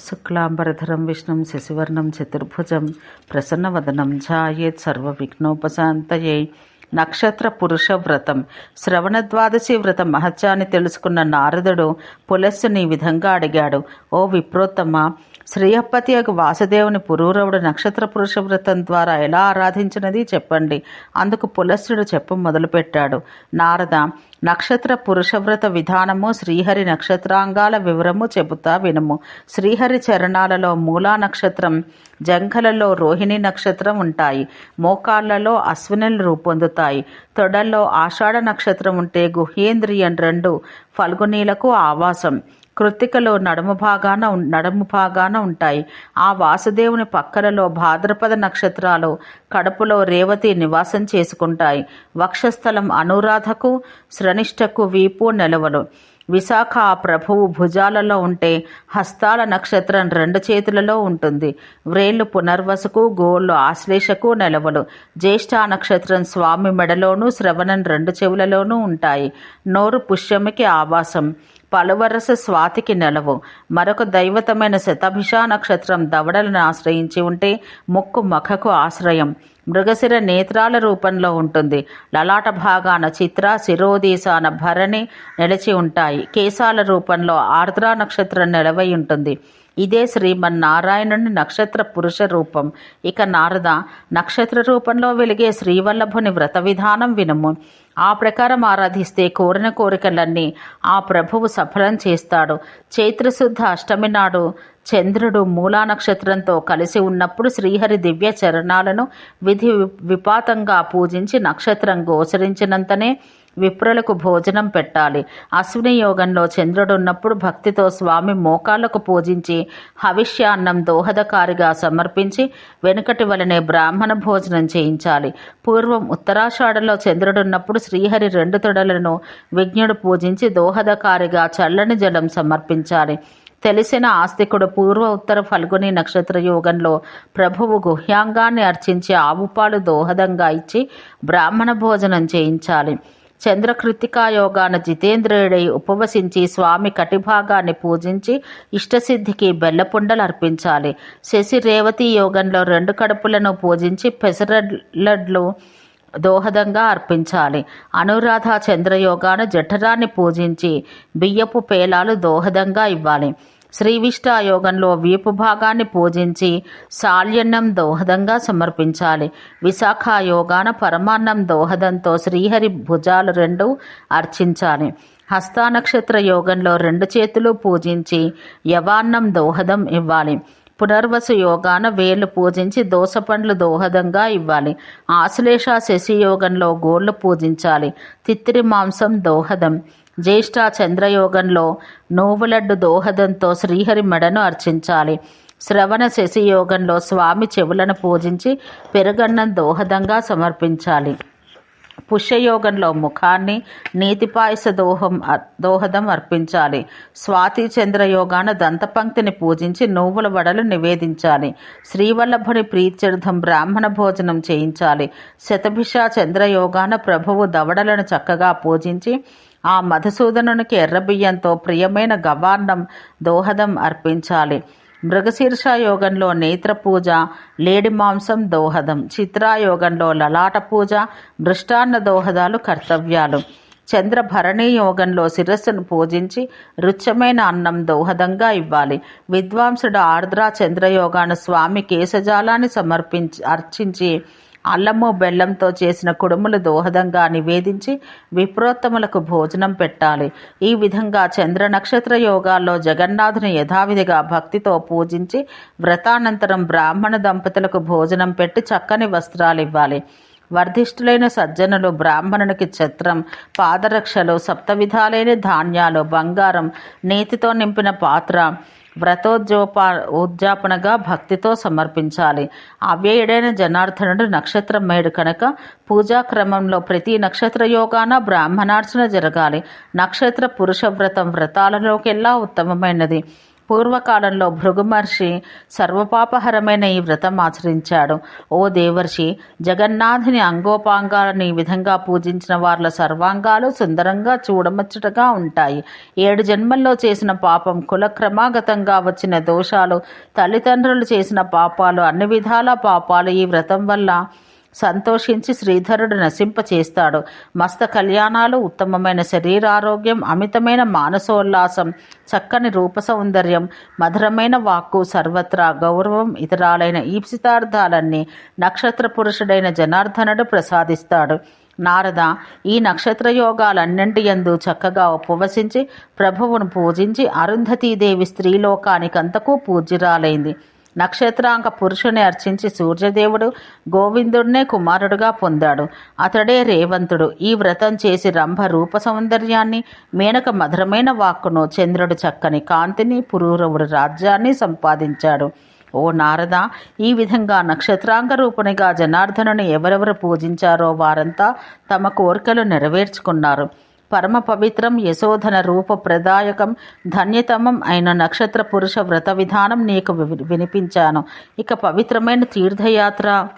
శుక్లాంబరధరం విష్ణుం శశివర్ణం చతుర్భుజం ప్రసన్నవదనం ఝాయేత్ సర్వవిఘ్నోపశాంతయే. నక్షత్ర పురుష వ్రతం శ్రవణద్వాదశి వ్రతం. వ్రత మహత్యాన్ని తెలుసుకున్న నారదుడు పులస్సుని ఈ విధంగా అడిగాడు. ఓ విప్రోత్తమ శ్రీయపతి యొక్క వాసుదేవుని పురూరవుడు నక్షత్ర పురుష వ్రతం ద్వారా ఎలా ఆరాధించినది చెప్పండి. అందుకు పులస్సుడు చెప్ప మొదలుపెట్టాడు. నారద నక్షత్ర పురుషవ్రత విధానము శ్రీహరి నక్షత్రాంగాల వివరము చెబుతా వినము. శ్రీహరి చరణాలలో మూలా నక్షత్రం జంఘలలో రోహిణి నక్షత్రం ఉంటాయి. మోకాళ్ళలో అశ్వినులు రూపొందుతాయి. తొడల్లో ఆషాఢ నక్షత్రం ఉంటే గుహ్యేంద్రియం రెండు ఫల్గునీలకు ఆవాసం. కృత్తికలో నడుము భాగాన నడుము భాగాన ఉంటాయి. ఆ వాసుదేవుని పక్కలలో భాద్రపద నక్షత్రాలు కడుపులో రేవతి నివాసం చేసుకుంటాయి. వక్షస్థలం అనురాధకు శ్రనిష్టకు వీపు నెలవలు. విశాఖ ప్రభువు భుజాలలో ఉంటే హస్తాల నక్షత్రం రెండు చేతులలో ఉంటుంది. వ్రేళ్ళు పునర్వసుకు గోళ్ళు ఆశ్లేషకు నెలవలు. జ్యేష్ఠ నక్షత్రం స్వామి మెడలోనూ శ్రవణం రెండు చెవులలోనూ ఉంటాయి. నోరు పుష్యమికి ఆవాసం. పలువరస స్వాతికి నెలవు. మరొక దైవతమైన శతభిష నక్షత్రం దవడలను ఆశ్రయించి ఉంటే ముక్కు మఖకు ఆశ్రయం. మృగశిర నేత్రాల రూపంలో ఉంటుంది. లలాట భాగాన చిత్ర శిరోదీశాన భరణి నిలిచి ఉంటాయి. కేశాల రూపంలో ఆర్ద్రా నక్షత్రం నిలవై ఉంటుంది. ఇదే శ్రీమన్నారాయణుని నక్షత్ర పురుష రూపం. ఇక నారద నక్షత్ర రూపంలో వెలిగే శ్రీవల్లభుని వ్రత విధానం వినము. ఆ ప్రకారం ఆరాధిస్తే కోరిన కోరికలన్నీ ఆ ప్రభువు సఫలం చేస్తాడు. చైత్రశుద్ధ అష్టమి నాడు చంద్రుడు మూలా నక్షత్రంతో కలిసి ఉన్నప్పుడు శ్రీహరి దివ్య చరణాలను విధి విపాతంగా పూజించి నక్షత్రం గోచరించినంతనే విప్రులకు భోజనం పెట్టాలి. అశ్విని యోగంలో చంద్రుడు ఉన్నప్పుడు భక్తితో స్వామి మోకాళ్ళకు పూజించి హవిష్యాన్నం దోహదకారిగా సమర్పించి వెనుకటి వలనే బ్రాహ్మణ భోజనం చేయించాలి. పూర్వం ఉత్తరాషాఢలో చంద్రుడున్నప్పుడు శ్రీహరి రెండు తొడలను విజ్ఞుడు పూజించి దోహదకారిగా చల్లని జలం సమర్పించాలి. తెలిసిన ఆస్తికుడు పూర్వ ఉత్తర ఫల్గుని నక్షత్ర యోగంలో ప్రభువు గుహ్యాంగాన్ని అర్చించి ఆవుపాలు దోహదంగా ఇచ్చి బ్రాహ్మణ భోజనం చేయించాలి. చంద్రకృతికా యోగాన ఉపవసించి స్వామి కటిభాగాన్ని పూజించి ఇష్టసిద్ధికి బెల్లపుండలు అర్పించాలి శశి రేవతి యోగంలో రెండు కడుపులను పూజించి పెసరడ్లడ్లు దోహదంగా అర్పించాలి. అనురాధ చంద్రయోగాన జఠరాన్ని పూజించి బియ్యపు పేలాలు దోహదంగా ఇవ్వాలి. శ్రీవిష్టాయోగంలో వీపు భాగాన్ని పూజించి శాల్యన్నం దోహదంగా సమర్పించాలి. విశాఖ యోగాన పరమాన్నం దోహదంతో శ్రీహరి భుజాలు రెండు అర్చించాలి. హస్తానక్షత్ర యోగంలో రెండు చేతులు పూజించి యవాన్నం దోహదం ఇవ్వాలి. పునర్వసు యోగాన వేలు పూజించి దోసపండ్లు దోహదంగా ఇవ్వాలి. ఆశ్లేష శశి యోగంలో గోళ్ళు పూజించాలి. తిత్తిరి మాంసం దోహదం. జ్యేష్ఠ చంద్రయోగంలో నోవులడ్డు దోహదంతో శ్రీహరి మెడను అర్చించాలి. శ్రవణ శశి యోగంలో స్వామి చెవులను పూజించి పెరుగన్నం దోహదంగా సమర్పించాలి. పుష్యయోగంలో ముఖాన్ని నీతిపాయస దోహం దోహదం అర్పించాలి. స్వాతి చంద్ర యోగాన దంతపంక్తిని పూజించి నువ్వుల వడలు నివేదించాలి. శ్రీవల్లభుని ప్రీత్యర్థం బ్రాహ్మణ భోజనం చేయించాలి. శతభిష చంద్రయోగాన ప్రభువు దవడలను చక్కగా పూజించి ఆ మధుసూదనునికి ఎర్రబియ్యంతో ప్రియమైన గవార్ణం దోహదం అర్పించాలి. మృగశీర్ష యోగంలో నేత్ర పూజ లేడి మాంసం దోహదం. చిత్రాయోగంలో లలాట పూజ మృష్టాన్న దోహదాలు కర్తవ్యాలు. చంద్రభరణీ యోగంలో శిరస్సును పూజించి రుచ్యమైన అన్నం దోహదంగా ఇవ్వాలి. విద్వాంసుడు ఆర్ద్రా చంద్రయోగాను స్వామి కేశజాలాన్ని సమర్పించి అర్చించి అల్లము బెల్లంతో చేసిన కుడుములు దోహదంగా నివేదించి విప్రోత్తములకు భోజనం పెట్టాలి. ఈ విధంగా చంద్ర నక్షత్ర యోగాల్లో జగన్నాథుని యథావిధిగా భక్తితో పూజించి వ్రతానంతరం బ్రాహ్మణ దంపతులకు భోజనం పెట్టి చక్కని వస్త్రాలు ఇవ్వాలి. వర్ధిష్ఠులైన సజ్జనులు బ్రాహ్మణునికి ఛత్రం పాదరక్షలు సప్తవిధాలైన ధాన్యాలు బంగారం నేతితో నింపిన పాత్ర వ్రతోద్యోపా ఉద్యాపనగా భక్తితో సమర్పించాలి. అవ్యయుడైన జనార్దనుడు నక్షత్రం మేడు కనుక పూజా క్రమంలో ప్రతి నక్షత్ర యోగాన బ్రాహ్మణార్చన జరగాలి. నక్షత్ర పురుష వ్రతం వ్రతాలలోకెల్లా ఉత్తమమైనది. పూర్వకాలంలో భృగు మహర్షి సర్వపాపహరమైన ఈ వ్రతం ఆచరించాడు. ఓ దేవర్షి జగన్నాథుని అంగోపాంగాలను ఈ విధంగా పూజించిన వార్ల సర్వాంగాలు సుందరంగా చూడముచ్చటగా ఉంటాయి. ఏడు జన్మల్లో చేసిన పాపం కులక్రమాగతంగా వచ్చిన దోషాలు తల్లిదండ్రులు చేసిన పాపాలు అన్ని విధాల పాపాలు ఈ వ్రతం వల్ల సంతోషించి శ్రీధరుడు నశింపచేస్తాడు. మస్త కళ్యాణాలు ఉత్తమమైన శరీరారోగ్యం అమితమైన మానసోల్లాసం చక్కని రూప సౌందర్యం మధురమైన వాక్కు సర్వత్రా గౌరవం ఇతరాలైన ఈప్సితార్థాలన్నీ నక్షత్ర పురుషుడైన జనార్దనుడు ప్రసాదిస్తాడు. నారద ఈ నక్షత్ర యోగాలన్నింటి యందు చక్కగా ఉపవసించి ప్రభువును పూజించి అరుంధతీదేవి స్త్రీలోకానికంతకు పూజ్యురాలైంది. నక్షత్రాంక పురుషుని అర్చించి సూర్యదేవుడు గోవిందుడినే కుమారుడుగా పొందాడు. అతడే రేవంతుడు. ఈ వ్రతం చేసి రంభ రూప సౌందర్యాన్ని మేనక మధురమైన వాక్కును చంద్రుడు చక్కని కాంతిని పురూరవుడు రాజ్యాన్ని సంపాదించాడు. ఓ నారద ఈ విధంగా నక్షత్రాంగ రూపునిగా జనార్దనుని ఎవరెవరు పూజించారో వారంతా తమ కోరికలు నెరవేర్చుకున్నారు. పరమ పవిత్రం యశోధన రూప ప్రదాయకం ధన్యతమం అయిన నక్షత్ర పురుష వ్రత విధానం నీకు వి- వినిపించాను. ఇక పవిత్రమైన తీర్థయాత్ర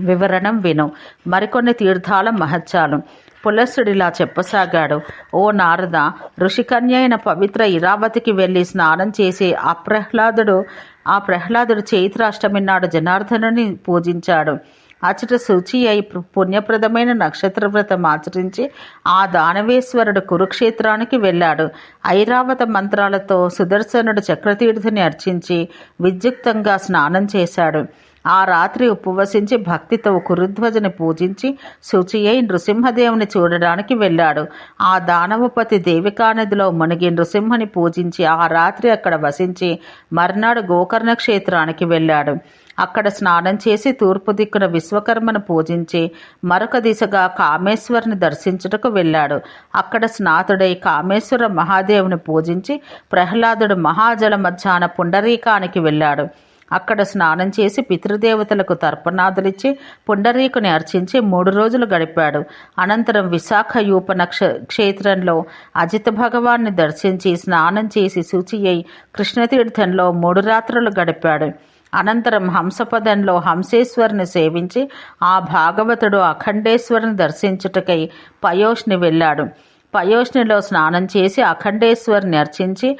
వివరణం విను. మరికొన్ని తీర్థాల మహత్యాలు. పులస్సుడిలా చెప్పసాగాడు. ఓ నారద ఋషికన్య అయిన పవిత్ర ఇరావతికి వెళ్ళి స్నానం చేసి ఆ ప్రహ్లాదుడు ఆ ప్రహ్లాదుడు చైత్రాష్టమి నాడు జనార్దనుని పూజించాడు. అచట శుచి అయి పుణ్యప్రదమైన నక్షత్ర వ్రతం ఆచరించి ఆ దానవేశ్వరుడు కురుక్షేత్రానికి వెళ్ళాడు. ఐరావత మంత్రాలతో సుదర్శనుడు చక్రతీర్థుని అర్చించి విద్యుక్తంగా స్నానం చేశాడు. ఆ రాత్రి ఉపవసించి భక్తితో కురుధ్వజని పూజించి శుచి అయి నృసింహదేవుని చూడడానికి వెళ్ళాడు. ఆ దానవపతి దేవికానదిలో మునిగి నృసింహని పూజించి ఆ రాత్రి అక్కడ వసించి మర్నాడు గోకర్ణ క్షేత్రానికి వెళ్ళాడు. అక్కడ స్నానం చేసి తూర్పు దిక్కున విశ్వకర్మను పూజించి మరొక దిశగా కామేశ్వరుని దర్శించుటకు వెళ్ళాడు. అక్కడ స్నాతుడై కామేశ్వర మహాదేవుని పూజించి ప్రహ్లాదుడు మహాజల మధ్యాహ్న పుండరీకానికి వెళ్ళాడు. అక్కడ స్నానం చేసి పితృదేవతలకు తర్పణాదులిచ్చి పుండరీకుని అర్చించి మూడు రోజులు గడిపాడు. అనంతరం విశాఖ యూప నక్ష క్షేత్రంలో అజిత భగవాన్ని దర్శించి స్నానం చేసి శుచి అయి కృష్ణతీర్థంలో మూడు రాత్రులు గడిపాడు. అనంతరం హంసపదంలో హంసేశ్వరుని సేవించి ఆ భాగవతుడు అఖండేశ్వరుని దర్శించుటకై పయోష్ని వెళ్ళాడు. పయోష్నిలో స్నానం చేసి అఖండేశ్వరిని అర్చించి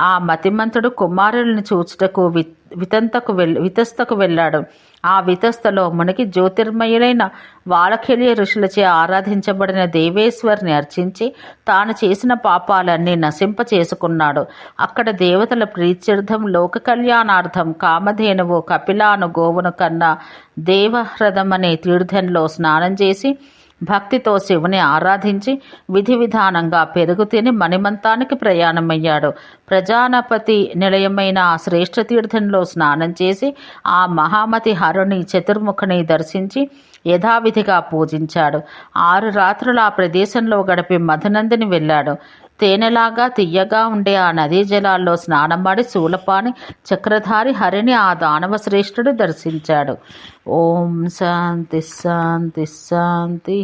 ఆ మతిమంతుడు కుమారుల్ని చూచుటకు వి వితంతకు వెల్ వితస్తకు వెళ్ళాడు. ఆ వితస్తలో మునికి జ్యోతిర్మయులైన వాలఖిల్య ఋషులచే ఆరాధించబడిన దేవేశ్వరిని అర్చించి తాను చేసిన పాపాలన్నీ నశింప చేసుకున్నాడు అక్కడ దేవతల ప్రీత్యర్థం లోక కళ్యాణార్థం కామధేనువు కపిలాను గోవును కన్నా దేవహ్రదమనే తీర్థంలో స్నానం చేసి భక్తితో శివుని ఆరాధించి విధి విధానంగా పెరుగు తిని మణిమంతానికి ప్రయాణమయ్యాడు. ప్రజానపతి నిలయమైన ఆ శ్రేష్ఠ తీర్థంలో స్నానం చేసి ఆ మహామతి హరుని చతుర్ముఖని దర్శించి యథావిధిగా పూజించాడు. ఆరు రాత్రులు ఆ ప్రదేశంలో గడిపి మధునందిని వెళ్ళాడు. తేనెలాగా తియ్యగా ఉండే ఆ నదీ జలాల్లో స్నానమాడి శూలపాని చక్రధారి హరిని ఆ దానవ శ్రేష్ఠుడు దర్శించాడు. ఓం శాంతి శాంతి శాంతి.